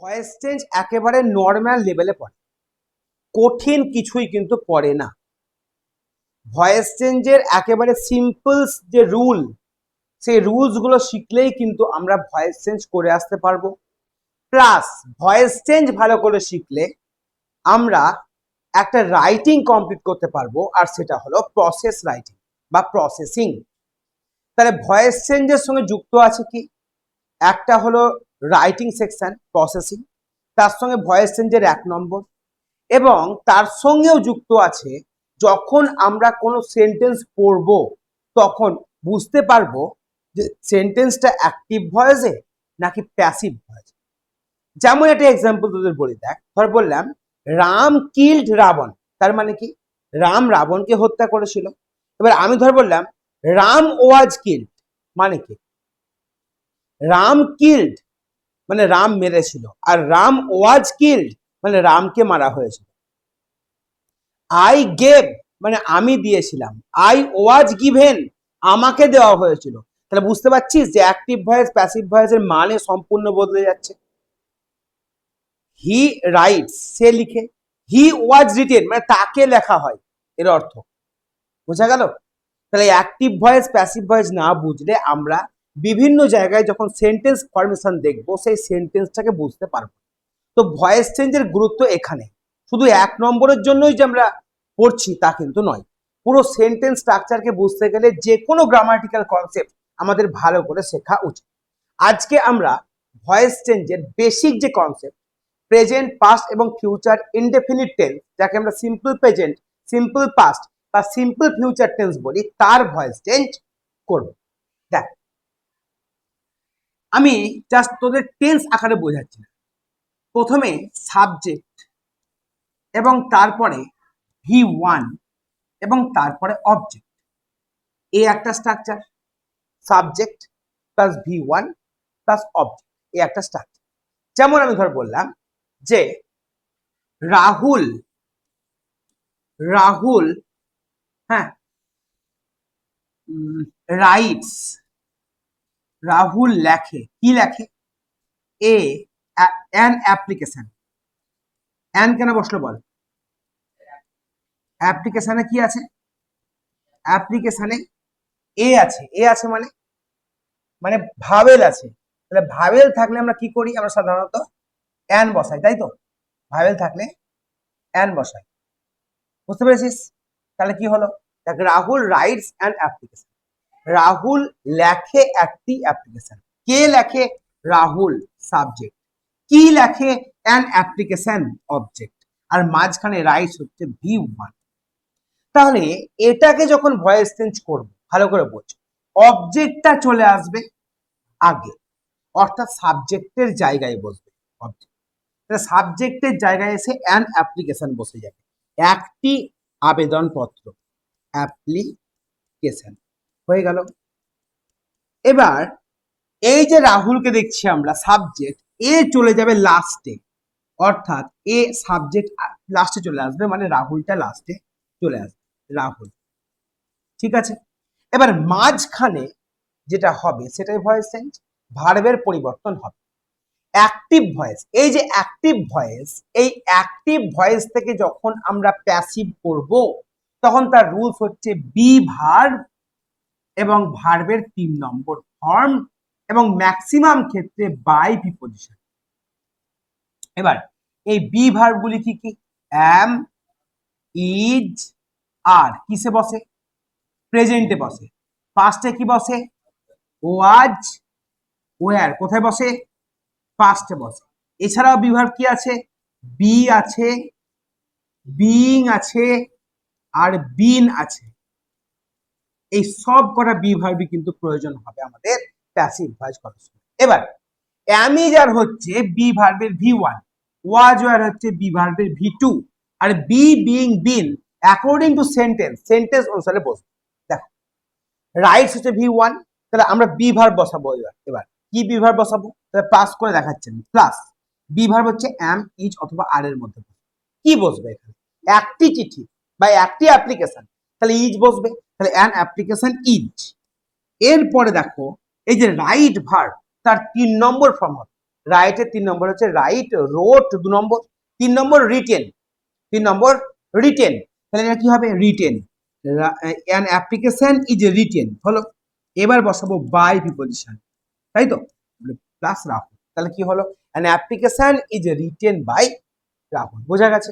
Voice change একেবারে normal লেভেলে পড়ে। কঠিন কিছুই কিন্তু পড়ে না। ভয়েস চেঞ্জের একেবারে সিম্পলস যে রুল সেই রুলসগুলো শিখলেই কিন্তু আমরা ভয়েস চেঞ্জ করে আসতে পারব। প্লাস ভয়েস চেঞ্জ ভালো করে শিখলে আমরা একটা রাইটিং কমপ্লিট করতে পারব, আর সেটা হলো প্রসেস রাইটিং বা প্রসেসিং তাহলে ভয়েস চেঞ্জের সঙ্গে যুক্ত আছে কি? একটা হলো রাইটিং সেকশন প্রসেসিং তার সঙ্গে ভয়েস চেঞ্জের এক নম্বর, এবং তার সঙ্গেও যুক্ত আছে, যখন আমরা কোনো সেন্টেন্স পড়ব, তখন বুঝতে পারব যে সেন্টেন্সটা অ্যাক্টিভ ভয়েসে নাকি প্যাসিভ ভয়েসে যেমন একটা এক্সাম্পল তোদের বলি দেখ, ধর বললাম, রাম কিল্ড রাবণ, তার মানে কি? রাম রাবণকে হত্যা করেছিল। এবার আমি ধর বললাম, রাম ওয়াজ কিল্ড মানে কি? রাম কিল্ড মানে রাম মেরেছিল। আর রাম ওয়াজ কিল্ড মানে রামকে মারা হয়েছিল। আই গেভ মানে আমি দিয়েছিলাম। আই ওয়াজ গিভেন আমাকে দেওয়া হয়েছিল। তাহলে বুঝতে পারছিস যে অ্যাক্টিভ ভয়েস প্যাসিভ ভয়েসের মানে সম্পূর্ণ বদলে যাচ্ছে। হি রাইটস সে লিখে। হি ওয়াজ রিটেন মানে তাকে লেখা হয়, এর অর্থ। বোঝা গেল? তাহলে অ্যাক্টিভ ভয়েস প্যাসিভ ভয়েস না বুঝলে আমরা বিভিন্ন জায়গায় যখন সেন্টেন্স ফর্মেশন দেখব, সেই সেন্টেন্সটাকে বুঝতে পারব। তো ভয়েস চেঞ্জের গুরুত্ব এখানে। শুধু এক নম্বরের জন্যই যে আমরা পড়ছি তা কিন্তু নয়। পুরো সেন্টেন্স স্ট্রাকচারকে বুঝতে গেলে যে কোনো গ্রামাটিক্যাল কনসেপ্ট আমাদের ভালো করে শেখা উচিত। আজকে আমরা ভয়েস চেঞ্জের বেসিক যে কনসেপ্ট প্রেজেন্ট পাস্ট এবং ফিউচার ইনডেফিনিট টেন্স যাকে আমরা সিম্পল প্রেজেন্ট সিম্পল পাস্ট বা সিম্পল ফিউচার টেন্স বলি, তার ভয়েস চেঞ্জ করব। দেখ আমি জাস্ট তোদের টেন্স আকারে বোঝাচ্ছি না। প্রথমে সাবজেক্ট এবং তারপরে ভি ওয়ান এবং তারপরে অবজেক্ট এই একটা structure subject plus V one plus object এই একটা স্ট্রাকচার যেমন আমি ধর বললাম যে রাহুল রাহুল হ্যাঁ রাইটস রাহুল লেখে। কি লেখে? এ অ্যান অ্যাপ্লিকেশন অ্যান কেন বসল বল? অ্যাপ্লিকেশনে কি আছে? অ্যাপ্লিকেশনে এ আছে। এ আছে মানে? মানে ভাবেল আছে। তাহলে ভাবেল থাকলে আমরা কি করি? আমরা সাধারণত অ্যান বসাই, তাই তো? ভাবেল থাকলে অ্যান বসাই। বুঝতে পেরেছিস? তাহলে কি হলো? Rahul writes and application Rahul লেখে একটি অ্যাপ্লিকেশন কে লেখে? রাহুল সাবজেক্ট কি লেখে? অ্যান অ্যাপ্লিকেশন অবজেক্ট আর মাঝখানে রাইটস হচ্ছে ভি ওয়ান তাহলে এটাকে যখন ভয়েস চেঞ্জ করব, ভালো করে বোঝ। অবজেক্টটা চলে আসবে আগে। অর্থাৎ সাবজেক্টের জায়গায় বসবে অবজেক্ট সাবজেক্টের জায়গায় এসে অ্যান অ্যাপ্লিকেশন বসে যাবে। একটি আবেদনপত্র। অ্যাপ্লিকেশন হয়ে গেল। এবার এই যে রাহুলকে দেখছি আমরা সাবজেক্ট এ চলে যাবে লাস্টে অর্থাৎ এ সাবজেক্ট লাস্টে চলে আসবে মানে রাহুলটা লাস্টে চলে আসবে রাহুল। ঠিক আছে? এবার মাঝখানে যেটা হবে, সেটাই ভয়েস চেঞ্জ ভার্বের পরিবর্তন হবে। অ্যাক্টিভ ভয়েস এই যে অ্যাক্টিভ ভয়েস এই অ্যাক্টিভ ভয়েস থেকে যখন আমরা প্যাসিভ করব, তখন তার রুলস হচ্ছে বি ভার্ব এবং ভার্বের তিন নম্বর ফর্ম এবং ম্যাক্সিমাম ক্ষেত্রে বাই প্রিপোজিশন এবার, এই বি ভার্বগুলি কি কি? অ্যাম ইজ আর কিসে বসে? প্রেজেন্টে বসে। পাস্টে কি বসে? ওয়াজ ওয়ার কোথায় বসে? পাস্টে বসে। এছাড়াও বিভাগ কি আছে? বি আছে বিং আছে, আর বিন আছে। এই সব কটা বিভার্বই কিন্তু প্রয়োজন হবে আমাদের প্যাসিভ ভয়েস সময় এবার অ্যামিজার হচ্ছে বি ভার্বের ভি ওয়ান ওয়াজ ওয়ার হচ্ছে বি ভার্বের V two R be being been according to sentence sentence অনুসারে বসবে। দেখো রাইটস হচ্ছে ভি ওয়ান তাহলে আমরা বি ভার্ব বসাবো এবার। এবার, কি বি ভার্ব বসাবো? তাহলে প্লাস করে দেখাচ্ছেন প্লাস বি ভার্ব হচ্ছে অ্যাম ইজ অথবা আর এর মধ্যে কি বসবে এখানে? একটি চিঠি বা একটি অ্যাপ্লিকেশন তাহলে ইজ বসবে। তাহলে অ্যান অ্যাপ্লিকেশন ইজ এরপরে দেখো, এই যে রাইট ভার্ব তার তিন নম্বর ফর্ম রাইটের তিন নম্বর হচ্ছে রাইট রোট দু নম্বর, তিন নম্বর রিটেন তিন নম্বর রিটেন তাহলে এটা কি হবে? Written an application is written হলো, এবার বসাবো বাই প্রিপোজিশন তাই তো? প্লাস রাহুল তাহলে কি হলো? An application is written by Rahul বোঝা গেছে?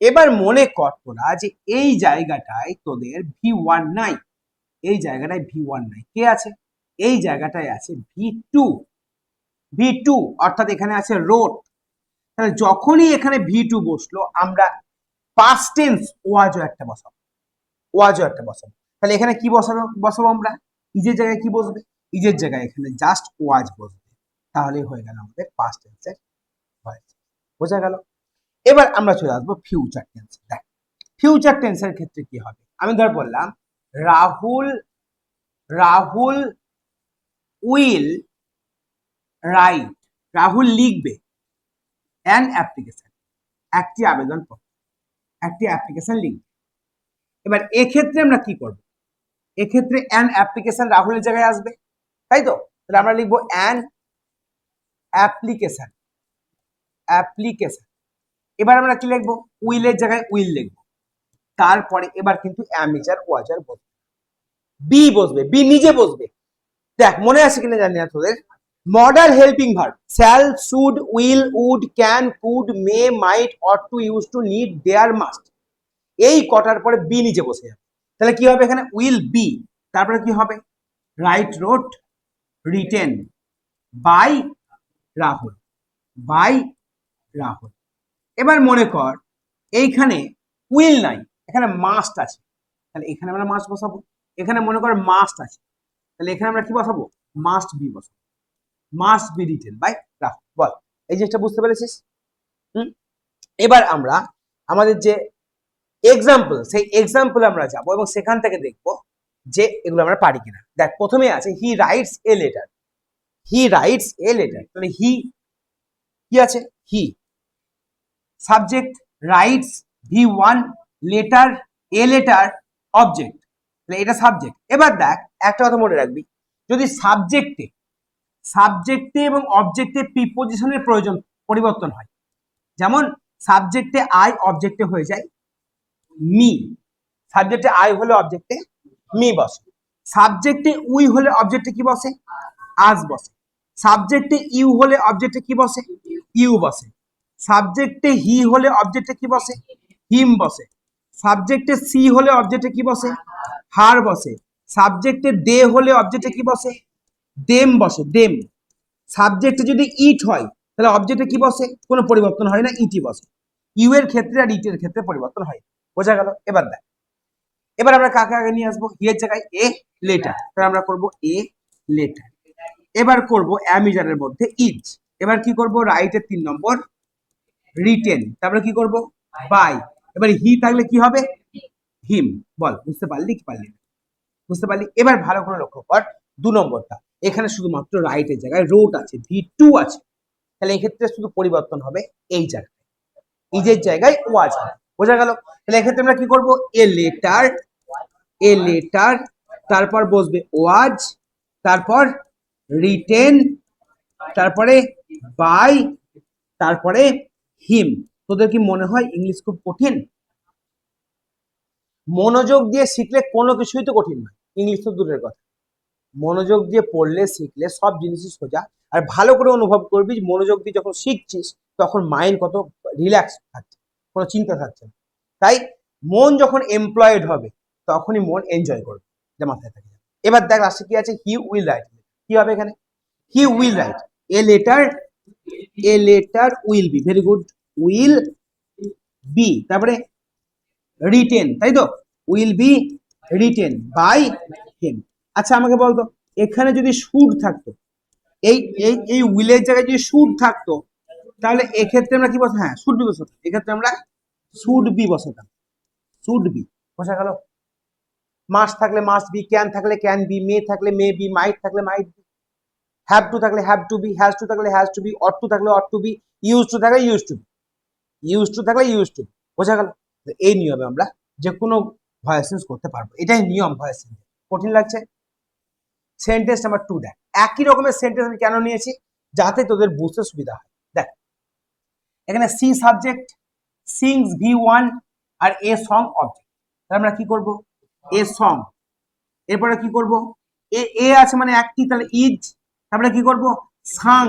এবার মনে কর তোরা যে এই জায়গাটায় তোদের ভি ওয়ান নাই। এই জায়গাটায় ভি ওয়ান নাই। কে আছে? এই জায়গাটায় আছে ভি টু ভি টু অর্থাৎ এখানে আছে রোড তাহলে যখনই এখানে ভি টু বসল, আমরা পাস্ট টেন্স ওয়াজও একটা বসাবো। ওয়াজও একটা বসাবো। তাহলে এখানে কি বসাবো বসাবো আমরা? ইজের জায়গায় কি বসবে? ইজের জায়গায় এখানে জাস্ট ওয়াজ বসবে। তাহলেই হয়ে গেল আমাদের পাস্ট টেন্সের বোঝা গেল? এবার আমরা চলে আসব ফিউচার টেন্স দেখ ফিউচার টেন্সের ক্ষেত্রে কি হবে? আমি ধর বললাম, রাহুল রাহুল উইল রাইট রাহুল লিখবে অ্যান অ্যাপ্লিকেশন একটি আবেদনপত্র, একটি অ্যাপ্লিকেশন লিখবে এবার এক্ষেত্রে আমরা কি করব? এক্ষেত্রে অ্যান অ্যাপ্লিকেশন রাহুলের জায়গায় আসবে, তাই তো? তাহলে আমরা লিখব অ্যান অ্যাপ্লিকেশন অ্যাপ্লিকেশন এবার আমরা কি লিখব? উইলের জায়গায় উইল লিখব। তারপরে এবার কিন্তু অ্যামিচার ওয়াজার বসবে। বি বসবে বি নিজে বসবে। দেখ, মনে আছে কিনা জানি না তোদের? Modal helping verb shall should will would can could may might ought to use to need dare must এই কটার পরে বি নিজে বসে যাবে। তাহলে কি হবে এখানে? উইল বি তারপরে কি হবে? Write wrote written by Rahul by Rahul এবার মনে কর, এইখানে উইল নাই, এখানে মাস্ট আছে। তাহলে এখানে আমরা মাস্ট বসাবো, এখানে মনে কর মাস্ট আছে। তাহলে এখানে আমরা কি বসাবো? মাস্ট বি বসাবো। Must be written by Rahul. বল, এই জিনিসটা বুঝতে পেরেছিস? হুম? এবার আমরা আমাদের যে এক্সাম্পল সেই এক্সাম্পল আমরা যাব এবং সেখান থেকে দেখব যে এগুলো আমরা পারি কিনা। দেখ, প্রথমে আছে he writes a letter he writes a letter তাহলে হি কি আছে? He subject writes V one letter a letter object তাহলে এটা সাবজেক্ট এবার দেখ, একটা কথা মনে রাখবি। যদি সাবজেক্টে সাবজেক্টে এবং অবজেক্টে প্রিপোজিশনের প্রয়োজন, পরিবর্তন হয়। যেমন সাবজেক্টে আই অবজেক্টে হয়ে যায় মি সাবজেক্টে আই হলে অবজেক্টে মি বসে। সাবজেক্টে উই হলে অবজেক্টে কি বসে? আজ বসে। সাবজেক্টে ইউ হলে অবজেক্টে কি বসে? ইউ বসে। সাবজেক্টে হি হলে অবজেক্টে কি বসে? হিম বসে। সাবজেক্টে সি হলে অবজেক্টে কি বসে? হার বসে। সাবজেক্টে দে হলে অবজেক্টে কি বসে? দেম বসে দেম সাবজেক্টে যদি ইট হয়, তাহলে অবজেক্টে কি বসে? কোনো পরিবর্তন হয় না ইটি বসে। ইউ এর ক্ষেত্রে আর ইটের ক্ষেত্রে পরিবর্তন হয়। বোঝা গেল? এবার দেখ। এবার আমরা কাকে আগে নিয়ে আসব? এর জায়গায় এ লেটার তাহলে আমরা করব এ লেটার এবার করব অ্যামিজারের মধ্যে ইজ এবার কি করব? রাইটের তিন নম্বর রিটেন তারপরে কি করব? বাই এবার হি থাকলে কি হবে? হিম বল, বুঝতে পারলি কি পারলি বুঝতে পারলি? এবার ভালো করে লক্ষ্য কর, দু নম্বরটা। এখানে শুধুমাত্র রাইটের জায়গায় রোড আছে ভি টু আছে। তাহলে এক্ষেত্রে শুধু পরিবর্তন হবে এই জায়গায়। ইজের জায়গায় ওয়াজ হবে। বোঝা গেল? তাহলে এক্ষেত্রে আমরা কি করব? এ লেটার এ লেটার তারপর বসবে ওয়াজ তারপর রিটেন তারপরে বাই তারপরে হিম। তোদের কি মনে হয় ইংলিশ খুব কঠিন? মনোযোগ দিয়ে শিখলে কোনো কিছুই তো কঠিন নয়। ইংলিশ তো দূরের কথা। মনোযোগ দিয়ে পড়লে, শিখলে সব জিনিসই সোজা। আর ভালো করে অনুভব করবি, মনোযোগ দিয়ে যখন শিখছিস, তখন মাইন্ড কত রিল্যাক্স থাকছে, কোনো চিন্তা থাকছে না। তাই মন যখন এমপ্লয়েড হবে, তখনই মন এনজয় করবে, যা মাথায় থাকে। এবার দেখ লাস্টে কি আছে হি উইল রাইট কি হবে এখানে? He will write a letter a letter will be very good will be তারপরে রিটেন তাই তো? Will be written by him আচ্ছা আমাকে বলতো, এখানে যদি সুর থাকতো, এই এই এই উইলের জায়গায় যদি সুর থাকতো, তাহলে এক্ষেত্রে আমরা কি বসাতাম? হ্যাঁ শুড বি বসাতাম। এক্ষেত্রে আমরা শুড বি বসাতাম। শুড বি বসা গেল। মাস থাকলে মাস বি ক্যান থাকলে ক্যান বি মে থাকলে মে বি মাইট থাকলে মাইট বি হ্যাভ টু থাকলে have to be has to থাকলে has to be ought to থাকলে ought to be use to থাকলে use to be use to থাকলে use to বোঝা গেল? এই নিয়মে আমরা যে কোনো ভয়েস চেঞ্জ করতে পারব। এটাই নিয়ম ভয়েস চেঞ্জ কঠিন লাগছে? সেন্টেন্স নাম্বার টু দেখ। একই রকমের সেন্টেন্স আমি কেন নিয়েছি? যাতে তোদের বুঝতে সুবিধা হয়। দেখ। এখানে she subject sings V one R a song object তাহলে আমরা কি করব? এ সং এরপরে কি করব? এ এ আছে মানে একটি, তাহলে ইজ তারপরে কি করব? সাং,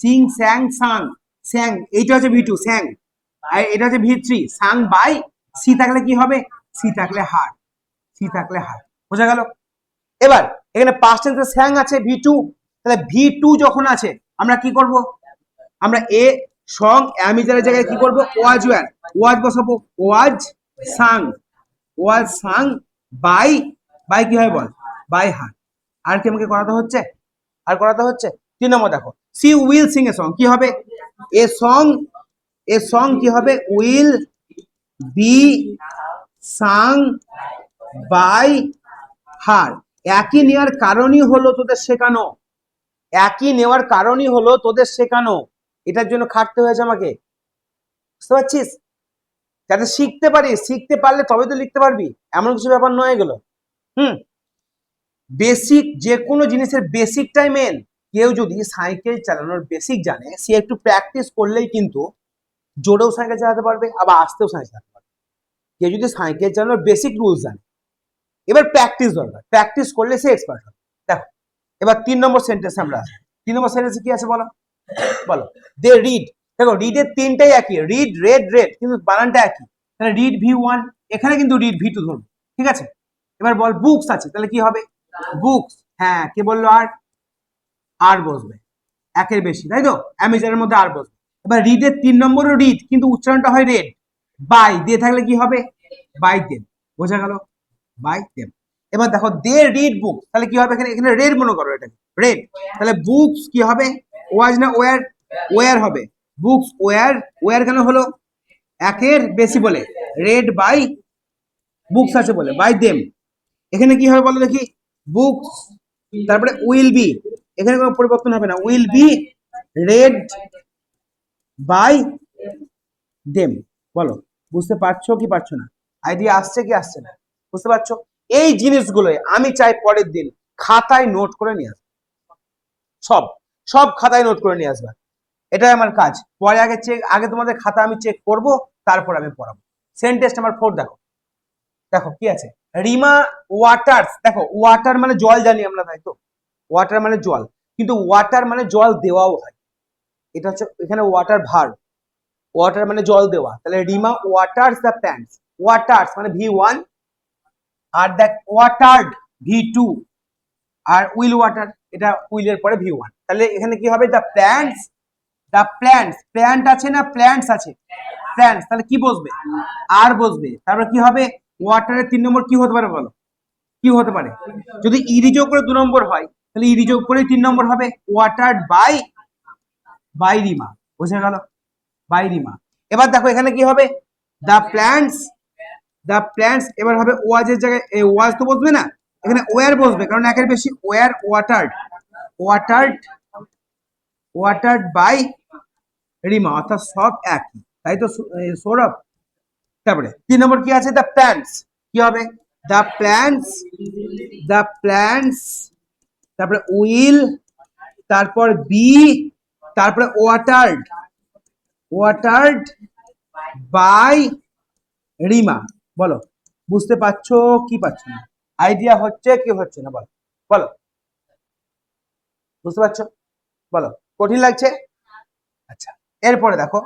সিং, স্যাং, সাং, স্যাং, এইটা হচ্ছে ভি টু, স্যাং। আর এটা হচ্ছে V three, sung by she থাকলে কি হবে? সি থাকলে হার, সি থাকলে হার, বোঝা গেল? এবার, এখানে পাস্ট টেন্সে স্যাং আছে, ভি টু, তাহলে ভি টু যখন আছে, আমরা কি করব? আমরা এ, সং অ্যামিজারের জায়গায় কি করব? ওয়াজ ওয়ার ওয়াজ বসাবো, ওয়াজ সাং ওয়াজ সাং বাই বাই কি হয় বল? By her. আর কি আমাকে করাতে হচ্ছে? আর করাতে হচ্ছে তিন নম্বর দেখো, she will sing a song কি হবে? এ সং এ সং কি হবে? Will be sung by her. একই নেওয়ার কারণই হলো তোদের শেখানো। একই নেওয়ার কারণই হলো তোদের শেখানো। এটার জন্য খাটতে হয়েছে আমাকে। বুঝতে পারছিস? যাতে শিখতে পারিস, শিখতে পারলে তবে তো লিখতে পারবি। এমন কিছু ব্যাপার নয় এগুলো। হুম? বেসিক যে কোনো জিনিসের বেসিকটাই মেন কেউ যদি সাইকেল চালানোর বেসিক জানে, সে একটু প্র্যাকটিস করলেই কিন্তু জোরেও সাইকেল চালাতে পারবে, আবার আসতেও সাইকেল চালাতে পারবে। কেউ যদি সাইকেল চালানোর বেসিক রুলস জানে, এবার প্র্যাকটিস দরকার। প্র্যাকটিস করলে সে এক্সপার্ট হবে। দেখো, এবার তিন নম্বর সেন্টেন্স আমরা তিন নম্বর সেন্টেন্সে কি আছে বলো? বলো। দে রিড দেখো রিডের তিনটাই একই। রিড রেড রেড কিন্তু বানানটা একই। তাহলে রিড ভি ওয়ান এখানে কিন্তু রিড ভি টু ধরবে। ঠিক আছে? এবার বল বুকস আছে। তাহলে কি হবে? বুকস হ্যাঁ কে বলল আর? আর বসবে। একের বেশি, তাই তো? অ্যামেজারের মধ্যে আর বসবে। এবার রিডের তিন নম্বরও রিড কিন্তু উচ্চারণটা হয় রেড বাই দিয়ে থাকলে কি হবে? বাই দেম বোঝা গেল? বাই দেম এবার দেখো দে রিড বুক তাহলে কি হবে এখানে? এখানে রেড মনে করো এটা রেড তাহলে বুকস কি হবে? ওয়াজ না ওয়ার ওয়ার হবে। বুকস ওয়ার ওয়ার কেন হলো? একের বেশি বলে। রেড বাই বুকস আছে বলে। বাই দেম এখানে কি হবে বলো দেখি? বুকস তারপরে উইল বি এখানে কোনো পরিবর্তন হবে না। Will be read by them বলো, বুঝতে পারছ কি পারছ না? আইডিয়া আসছে কি আসছে না? বুঝতে পারছ? এই জিনিসগুলোই আমি চাই পরের দিন খাতায় নোট করে নিয়ে আসবে। সব সব খাতায় নোট করে নিয়ে আসবে। এটাই আমার কাজ। পরে আগে চেক আগে তোমাদের খাতা আমি চেক করব, তারপর আমি পড়াবো। সেন্টেস্ট আমার ফোর দেখো। দেখো, কি আছে? রিমা ওয়াটার্স, দেখো, ওয়াটার মানে জল জানি আমরা তাই তো? ওয়াটার মানে জল, কিন্তু ওয়াটার মানে জল দেওয়াও হয়। এটা হচ্ছে এখানে ওয়াটার ভার ওয়াটার মানে জল দেওয়া। তাহলে Rima waters the plants, waters মানে ভি ওয়ান আর দেখ ওয়াটার্ড ভি টু আর উইল ওয়াটার, এটা উইলের পরে ভি ওয়ান। তাহলে এখানে কি হবে? The plants the plants, plant আছে না প্ল্যান্টস আছে? প্ল্যান্টস, তাহলে কি বসবে? আর বসবে। তারপর কি হবে? ওয়াটারের তিন নম্বর কি হতে পারে বলো? কি হতে পারে? যদি ইরি যোগ করে দু নম্বর হয়, তাহলে ইরি যোগ করে তিন নম্বর হবে ওয়াটার বাই বাই রিমা বোঝা গেল? বাই রিমা এবার দেখো এখানে কি হবে? দ্য প্ল্যান্টস দ্য প্ল্যান্টস এবার হবে ওয়াজের জায়গায় ওয়াজ তো বসবে না? এখানে ওয়ার বসবে, কারণ একের বেশি were watered watered watered by Rima অর্থাৎ সব একই। তাই তো সৌরভ? তারপরে তিন নম্বর কি আছে? দ্য প্ল্যান্টস কি হবে? দ্য প্ল্যান্টস দ্য প্ল্যান্টস তারপরে উইল, তারপর বি, তারপরে ওয়াটার্ড ওয়াটার্ড বাই রিমা। বলো, বুঝতে পারছ কি পারছ না? আইডিয়া হচ্ছে কি হচ্ছে না? বলো বলো। বুঝতে পারছ? বলো, কঠিন লাগছে? আচ্ছা এরপরে দেখো।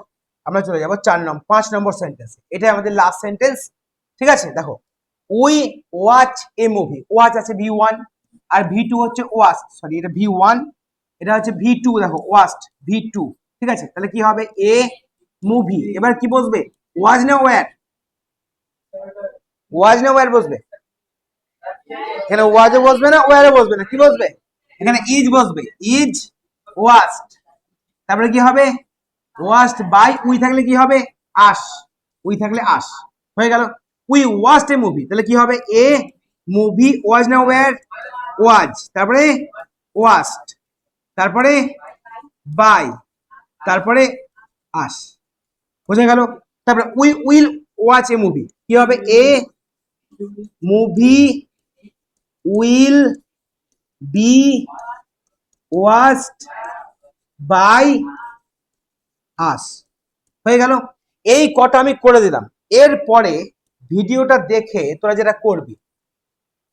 আমরা চলে যাব চার নম্বর পাঁচ নম্বর সেন্টেন্স এটাই আমাদের লাস্ট সেন্টেন্স ঠিক আছে? দেখো we watch a movie watch আছে ভি ওয়ান আর ভি টু হচ্ছে ওয়াচ সরি এটা ভি ওয়ান এটা হচ্ছে ভি টু দেখো ওয়াস্ট ভি টু ঠিক আছে? তাহলে কি হবে? এ মুভি এবার কি বসবে? ওয়াজ না ওয়ার ওয়াজ না ওয়ার বসবে? এখানে ওয়াজে বসবে না ওয়ারে বসবে না? কি বসবে? এখানে ইজ বসবে ইজ ওয়াস্ট তারপরে কি হবে? ওয়াস্ট বাই উই থাকলে কি হবে? আস উই থাকলে আস হয়ে গেল। উই ওয়াস্ট এ মুভি তাহলে কি হবে? এ মুভি ওয়াজ না ওয়ার ওয়াজ তারপরে ওয়াস্ট তারপরে বাই তারপরে আস বোঝা গেল? তারপরে we will watch a movie কি হবে? A movie will be watched by us হয়ে গেল? এই কটা আমি করে দিলাম। এরপরে ভিডিওটা দেখে তোরা যেটা করবি,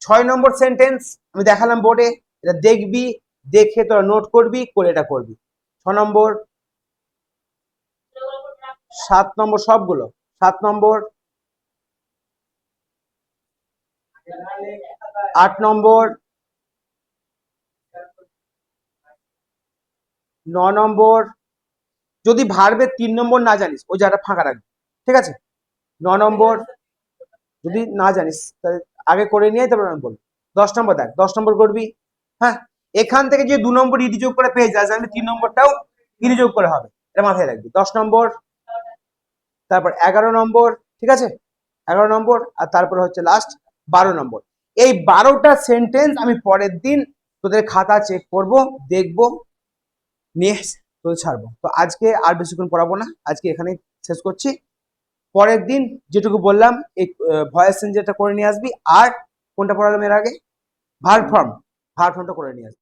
ছয় নম্বর সেন্টেন্স আমি দেখালাম বোর্ডে এটা দেখবি, দেখে তোরা নোট করবি, করে এটা করবি। ছ নম্বর, সাত নম্বর সবগুলো। সাত নম্বর, আট নম্বর, ন নম্বর যদি ভার্বের তিন নম্বর না জানিস, ওই জায়গাটা ফাঁকা রাখবি। ঠিক আছে? ন নম্বর, যদি না জানিস, তাহলে আগে করে নিয়ে তারপর আমি বলব। দশ নম্বর দেখ, দশ নম্বর করবি হ্যাঁ? এখান থেকে যে দু নম্বর ইডি যোগ করে পেয়ে যাস আমি তিন নম্বরটাও ইডি যোগ করে হবে। এটা মাথায় রাখবি। দশ নম্বর, তারপর এগারো নম্বর, ঠিক আছে? এগারো নম্বর, আর তারপর হচ্ছে লাস্ট বারো নম্বর। এই বারোটা সেন্টেন্স আমি পরের দিন তোদের খাতা চেক করব, দেখব, নিয়ে তোদের ছাড়বো। তো আজকে আর বেশিক্ষণ পড়াবো না। আজকে এখানে শেষ করছি। পরের দিন যেটুকু বললাম এই ভয়েস চেঞ্জারটা করে নিয়ে আসবি। আর কোনটা পড়ালাম এর আগে? ভার ফর্ম ভার ফর্মটা করে নিয়ে আসবি।